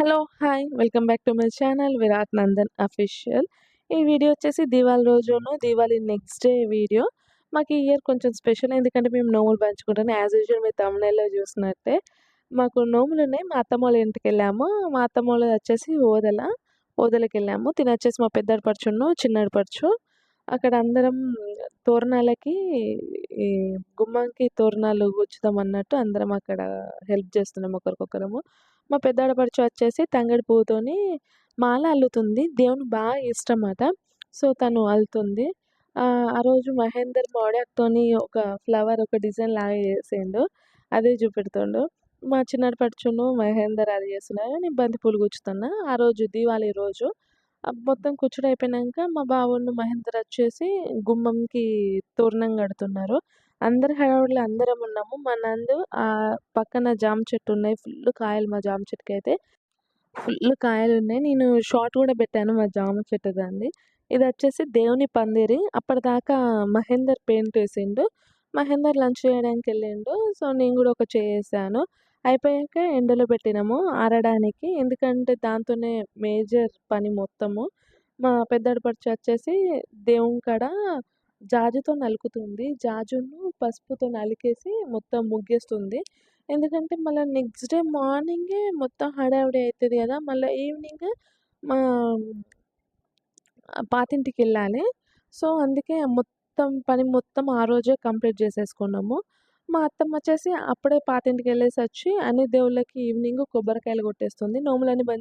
Hello! Hi! Welcome back to my channel Virat Nandan official. ఈ video వచ్చేసి దివాళి రోజును, Diwali next day video. మాకు ఈ ఇయర్ కొంచెం స్పెషల్ ఎందుకంటే మేము నోములు పంచుకుంటాను యాజ్ యూజువల్ మీరు తమిళలో చూసినట్టే మాకు నోములు ఉన్నాయి మా అత్తమ్మోళ్ళ ఇంటికెళ్ళాము. మా అత్తమ్మోళ్ళది వచ్చేసి ఓదెల. ఓదెలకెళ్ళాము. తినొచ్చేసి మా పెద్దడి పరచును చిన్నడి పరచు అక్కడ అందరం తోరణాలకి ఈ గుమ్మంకి తోరణాలు గుచ్చుదాం అన్నట్టు అందరం అక్కడ హెల్ప్ చేస్తున్నాం ఒకరికొకరము. మా పెద్దాడపడుచు వచ్చేసి తంగడి పువ్వుతోని మాల అల్లుతుంది. దేవునికి బాగా ఇష్టం ఇష్టమట. సో, తను అల్లుతుంది. ఆ రోజు మహేందర్ మోడక్‌తోని ఒక ఫ్లవర్ ఒక డిజైన్ లాగా చేసిండు. అదే చూపెడుతుండు. మా చిన్నటి పడుచును, మహేందర్ అది చేస్తున్నారు. నేను బంతిపూలు కూర్చుతున్నా ఆ రోజు దీవాళి రోజు. మొత్తం కూర్చుడు అయిపోయినాక మా బావోళ్ళు మహేందర్ వచ్చేసి గుమ్మంకి తోరణం కడుతున్నారు. అందరి హడావుడిలో అందరం ఉన్నాము. మా నందు పక్కన జామ చెట్టు ఉన్నాయి. ఫుల్ కాయలు మా జామ చెట్టుకి అయితే ఫుల్ కాయలు ఉన్నాయి నేను షార్ట్ కూడా పెట్టాను మా జామ చెట్టు దాన్ని ఇది వచ్చేసి దేవుని పందిరి. అప్పటిదాకా మహేందర్ పెయింట్ వేసిండు మహేందర్ లంచ్ చేయడానికి వెళ్ళిండు సో, నేను కూడా ఒక చేశాను. అయిపోయాక ఎండలో పెట్టినాము ఆరడానికి. ఎందుకంటే దాంతోనే మేజర్ పని మొత్తము. మా పెద్దాడి వచ్చేసి దేవుని కాడ జాజుతో నలుకుతుంది జాజును పసుపుతో నలికేసి మొత్తం ముగ్గేస్తుంది. ఎందుకంటే మళ్ళా నెక్స్ట్ డే మార్నింగే మొత్తం హడావిడి అవుతుంది కదా! మళ్ళీ ఈవినింగ్ మా పాతింటికి వెళ్ళాలి సో, అందుకే మొత్తం పని మొత్తం ఆ రోజే కంప్లీట్ చేసేసుకున్నాము. మా అత్తమ్మ వచ్చేసి అప్పుడే పాతింటికి వెళ్ళేసి వచ్చి అన్ని దేవుళ్ళకి ఈవినింగ్ కొబ్బరికాయలు కొట్టేస్తుంది. నోములన్నీ పం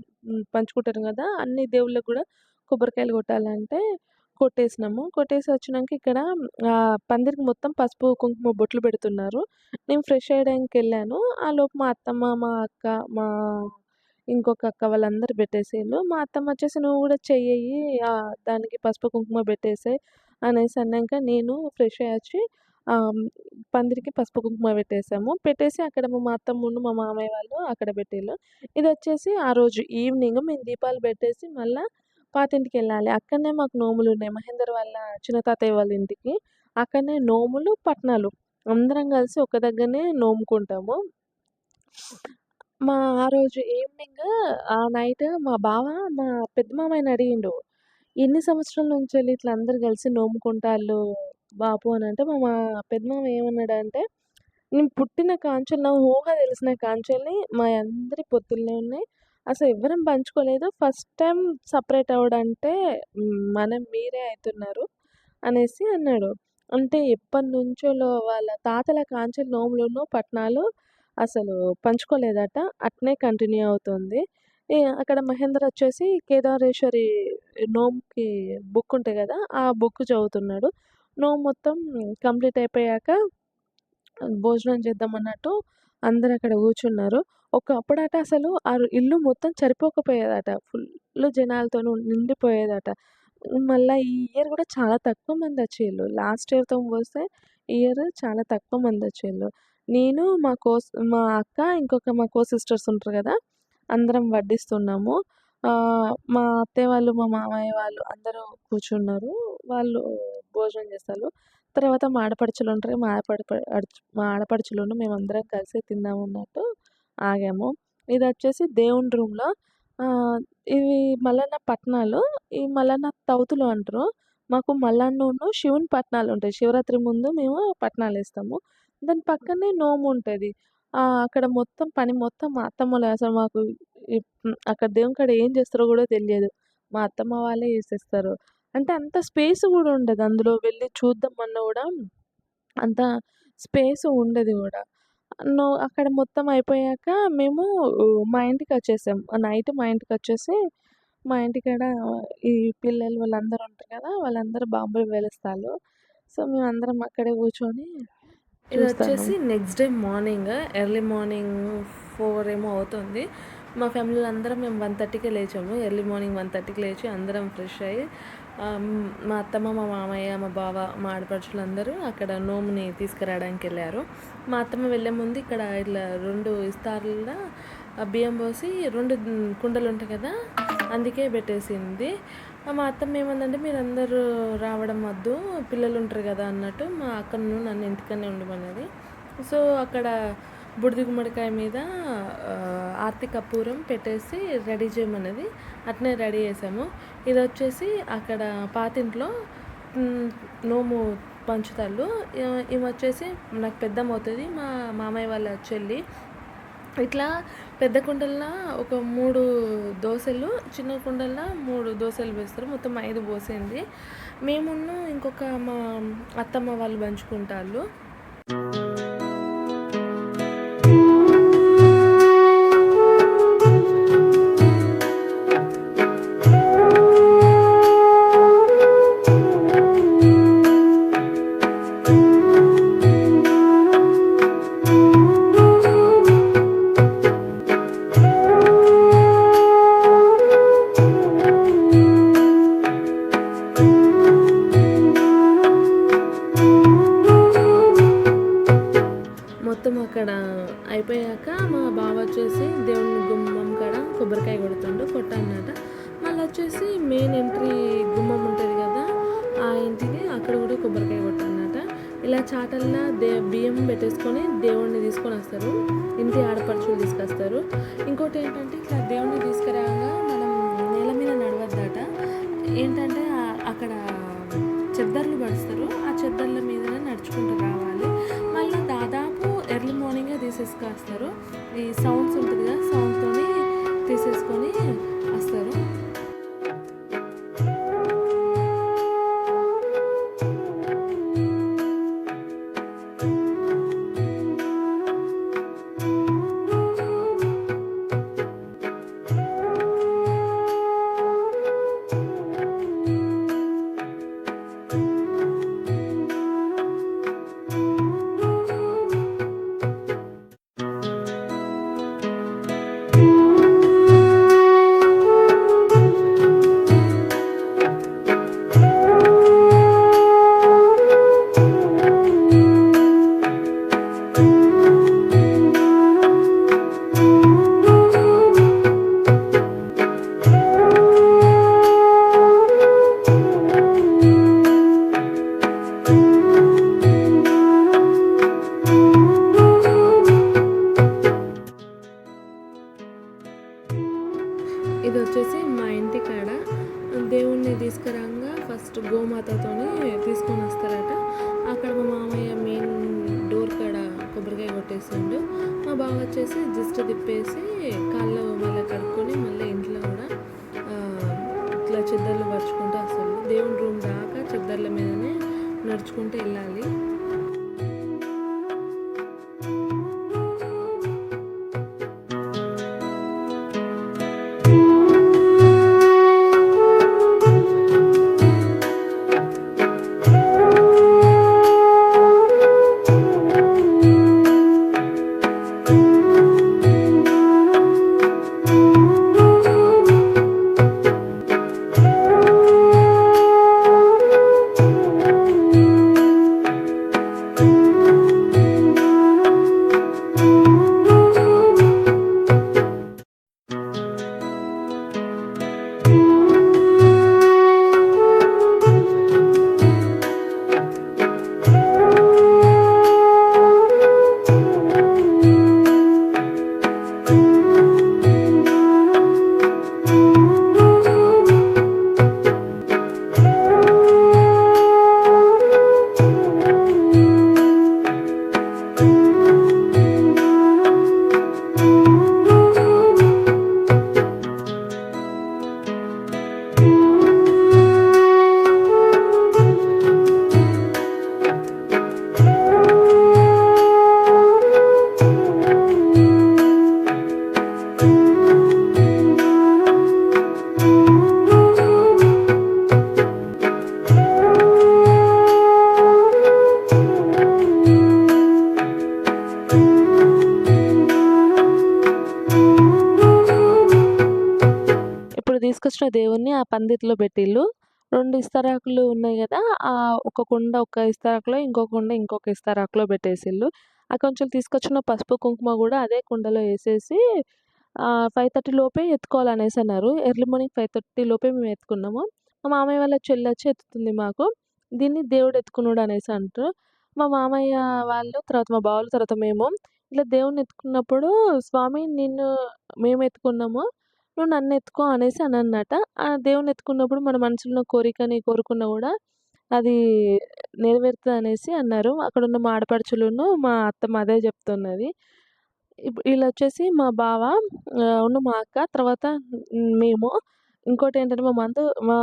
పంచుకుంటారు కదా! అన్ని దేవుళ్ళకి కూడా కొబ్బరికాయలు కొట్టాలంటే కొట్టేసినాము. కొట్టేసి వచ్చినాక ఇక్కడ పందిరికి మొత్తం పసుపు, కుంకుమ బొట్లు పెడుతున్నారు. నేను ఫ్రెష్ అయ్యడానికి వెళ్ళాను ఆ లోపు మా అత్తమ్మ, మా అక్క, మా ఇంకొక అక్క వాళ్ళందరూ పెట్టేసేళ్ళు మా అత్తమ్మ వచ్చేసి "నువ్వు కూడా చెయ్యి దానికి పసుపు, కుంకుమ పెట్టేసే అనేసి అన్నాక నేను ఫ్రెష్ అయ్యి వచ్చి పందిరికి పసుపు, కుంకుమ పెట్టేసాము. పెట్టేసి అక్కడ మా అత్తమ్మును, మా మామయ్య వాళ్ళు అక్కడ పెట్టేళ్ళు ఇది వచ్చేసి ఆ రోజు ఈవినింగ్ మేము దీపాలు పెట్టేసి మళ్ళీ పాతింటికెళ్ళాలి. అక్కడనే మాకు నోములు ఉన్నాయి మహేందర్ వాళ్ళ చిన్న తాతయ్య వాళ్ళ ఇంటికి. అక్కడనే నోములు, పట్నాలు అందరం కలిసి ఒక దగ్గరనే నోముకుంటాము. మా ఆ రోజు ఈవినింగ్ ఆ నైట్ మా బావ మా పెద్ద మామయ్యని అడిగిండు. "ఎన్ని సంవత్సరాల నుంచి వెళ్ళి ఇట్లా అందరు కలిసి నోముకుంటాళ్ళు బాపు" అని మా మా పెద్ద ఏమన్నాడు అంటే "నేను పుట్టిన కాంచెలు నా ఊహ తెలిసిన కాంచెల్ని మా అందరి పొత్తులనే ఉన్నాయి. అసలు ఎవ్వరం పంచుకోలేదు. ఫస్ట్ టైం సపరేట్ అవ్వడంటే మనం మీరే అవుతున్నారు అనేసి అన్నాడు. అంటే ఎప్పటినుంచోలో వాళ్ళ తాతల కాంచెలి నోములును, పట్నాలు అసలు పంచుకోలేదట. అట్నే కంటిన్యూ అవుతుంది. అక్కడ మహేందర్ వచ్చేసి కేదారేశ్వరి నోముకి బుక్ ఉంటాయి కదా! ఆ బుక్ చదువుతున్నాడు. నోము మొత్తం కంప్లీట్ అయిపోయాక భోజనం చేద్దాం అన్నట్టు అందరు అక్కడ కూర్చున్నారు. ఒకప్పుడట అసలు ఆ ఇల్లు మొత్తం సరిపోకపోయేదట. ఫుల్లు జనాలతో నిండిపోయేదట. మళ్ళా ఈ ఇయర్ కూడా చాలా తక్కువ మంది వచ్చేళ్ళు లాస్ట్ ఇయర్తో పోస్తే ఈ ఇయర్ చాలా తక్కువ మంది వచ్చేళ్ళు నేను మా కోస్ మా అక్క ఇంకొక మా కో సిస్టర్స్ ఉంటారు కదా! అందరం వడ్డిస్తున్నాము. మా అత్తయ్య వాళ్ళు, మా మామయ్య వాళ్ళు అందరూ కూర్చున్నారు. వాళ్ళు భోజనం చేస్తారు. తర్వాత మా ఆడపడుచులు ఉంటారు. మా ఆడపడప అడుచు మా ఆడపడుచులును మేమందరం కలిసి తిందాము అన్నట్టు ఆగాము. ఇది వచ్చేసి దేవుని రూమ్‌లో ఇవి మల్లన్న పట్నాలు. ఈ మల్లన్న తౌతులు అంటారు. మాకు మల్లన్నను, శివుని పట్నాలు ఉంటాయి. శివరాత్రి ముందు మేము పట్నాలేస్తాము. దాని పక్కనే నోము ఉంటుంది అక్కడ మొత్తం పని మొత్తం మా అత్తమ్మలు అసలు మాకు అక్కడ దేవుని కాడ ఏం చేస్తారో కూడా తెలియదు. మా అత్తమ్మ వాళ్ళే చేసేస్తారు. అంటే అంత స్పేస్ కూడా ఉండదు. అందులో వెళ్ళి చూద్దామన్నా కూడా అంత స్పేస్ ఉండదు కూడా. నో అక్కడ మొత్తం అయిపోయాక మేము మా ఇంటికొచ్చేసాం. నైట్ మా ఇంటికొచ్చేసి మా ఇంటికాడ ఈ పిల్లలు వాళ్ళందరూ ఉంటారు కదా! వాళ్ళందరూ బాంబులు పేలుస్తాళ్ళు. సో, మేమందరం అక్కడే కూర్చొని ఇదొచ్చేసి next day morning early morning 4 ఏమో అవుతుంది. మా ఫ్యామిలీలో అందరం మేము 1:30కే లేచాము. ఎర్లీ మార్నింగ్ 1:30కి లేచి అందరం ఫ్రెష్ అయ్యి మా అత్తమ్మ, మా మామయ్య, మా బావ, మా ఆడపడుచులందరూ అక్కడ నోముని తీసుకురావడానికి వెళ్ళారు మా అత్తమ్మ వెళ్ళే ముందు ఇక్కడ ఇట్లా రెండు ఇస్తార్ల బియ్యం పోసి రెండు కుండలు ఉంటాయి కదా! అందుకే పెట్టేసింది. మా అత్తమ్మ ఏమందంటే మీరందరూ రావడం వద్దు. పిల్లలు ఉంటారు కదా! అన్నట్టు మా అక్కను నన్ను ఇంటికనే ఉండమన్నది. సో, అక్కడ బుడిది గుమ్మడికాయ మీద ఆర్తి కపూరం పెట్టేసి రెడీ చేయమన్నది అట్నే రెడీ చేసాము ఇది వచ్చేసి అక్కడ పాతింట్లో నోము పంచుతాళ్ళు. ఈమె వచ్చేసి నాకు పెద్దమ్మ అవుతుంది మా మామయ్య వాళ్ళ చెల్లి. ఇట్లా పెద్ద కుండల్లో ఒక మూడు దోశలు చిన్న కుండల్లో మూడు దోశలు వేస్తారు. మొత్తం ఐదు పోసింది మేమున్న ఇంకొక మా అత్తమ్మ వాళ్ళు పంచుకుంటారు తీసుకొని దేవుడిని దేవుణ్ణి తీసుకొని వస్తారు. ఇంటి ఆడపడుచులు తీసుకొస్తారు. చేసిండు. మా బావ వచ్చేసి జస్ట్ తిప్పేసి కాళ్ళు మళ్ళీ కడుక్కొని మళ్ళీ ఇంట్లో కూడా ఇట్లా చెద్దర్లు పరుచుకుంటూ అసలు దేవుని రూమ్ దాకా చెద్దర్ల మీదనే నడుచుకుంటూ వెళ్ళాలి. తీసుకొచ్చిన దేవుణ్ణి ఆ పందిట్లో పెట్టిళ్ళు. రెండు ఇస్తరాకులు ఉన్నాయి కదా ఆ ఒక కుండ ఒక ఇస్తరాకులో ఇంకో కుండ ఇంకొక ఇస్తరాకులో పెట్టేసిళ్ళు. ఆ కొంచెం తీసుకొచ్చిన పసుపు కుంకుమ కూడా అదే కుండలో వేసేసి ఫైవ్ థర్టీ లోపే ఎత్తుకోవాలనేసి అన్నారు. ఎర్లీ మార్నింగ్ ఫైవ్ థర్టీ లోపే మేము ఎత్తుకున్నాము. మా మామయ్య వాళ్ళ చెల్లి వచ్చి ఎత్తుతుంది మాకు. దీన్ని దేవుడు ఎత్తుకున్నాడు అనేసి అంటారు. మా మామయ్య వాళ్ళు తర్వాత మా బావులు తర్వాత మేము ఇట్లా దేవుడిని ఎత్తుకున్నప్పుడు స్వామి నిన్ను మేము ఎత్తుకున్నాము. నువ్వు నన్ను ఎత్తుకో అనేసి అని అన్నట ఆ దేవుడిని ఎత్తుకున్నప్పుడు మన మనసులో కోరికని కోరుకున్న కూడా అది నెరవేరుతుంది అనేసి అన్నారు. అక్కడున్న మా ఆడపడుచులును, మా అత్త అదే చెప్తున్నది వీళ్ళు వచ్చేసి మా బావ ఉన్న మా అక్క తర్వాత మేము. ఇంకోటి ఏంటంటే మా మందు మా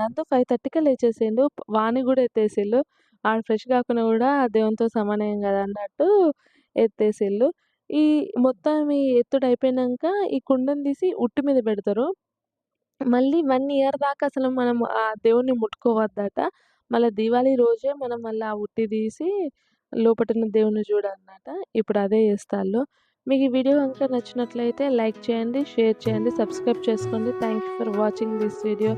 నందు 5:30కే లేచేసిండు. వాణి కూడా ఎత్తేసిళ్ళు ఆడు ఫ్రెష్ కాకుండా కూడా దేవునితో సమానం కదా అన్నట్టు ఎత్తేసిళ్ళు ఈ మొత్తం ఈ ఎత్తుడయిపోయినంక ఈ కుండను తీసి ఉట్టి మీద పెడతారు మళ్ళీ వన్ ఇయర్ దాకా అసలు మనం ఆ దేవుడిని ముట్టుకోవద్దట. మళ్ళీ దివాళీ రోజే మనం మళ్ళీ ఆ ఉట్టి తీసి లోపటిన దేవుణ్ణి చూడాలన్నమాట ఇప్పుడు అదే జేస్తాల్లు. మీకు ఈ వీడియో కనుక నచ్చినట్లయితే లైక్ చేయండి, షేర్ చేయండి, సబ్స్క్రైబ్ చేసుకోండి. Thank you for watching this video.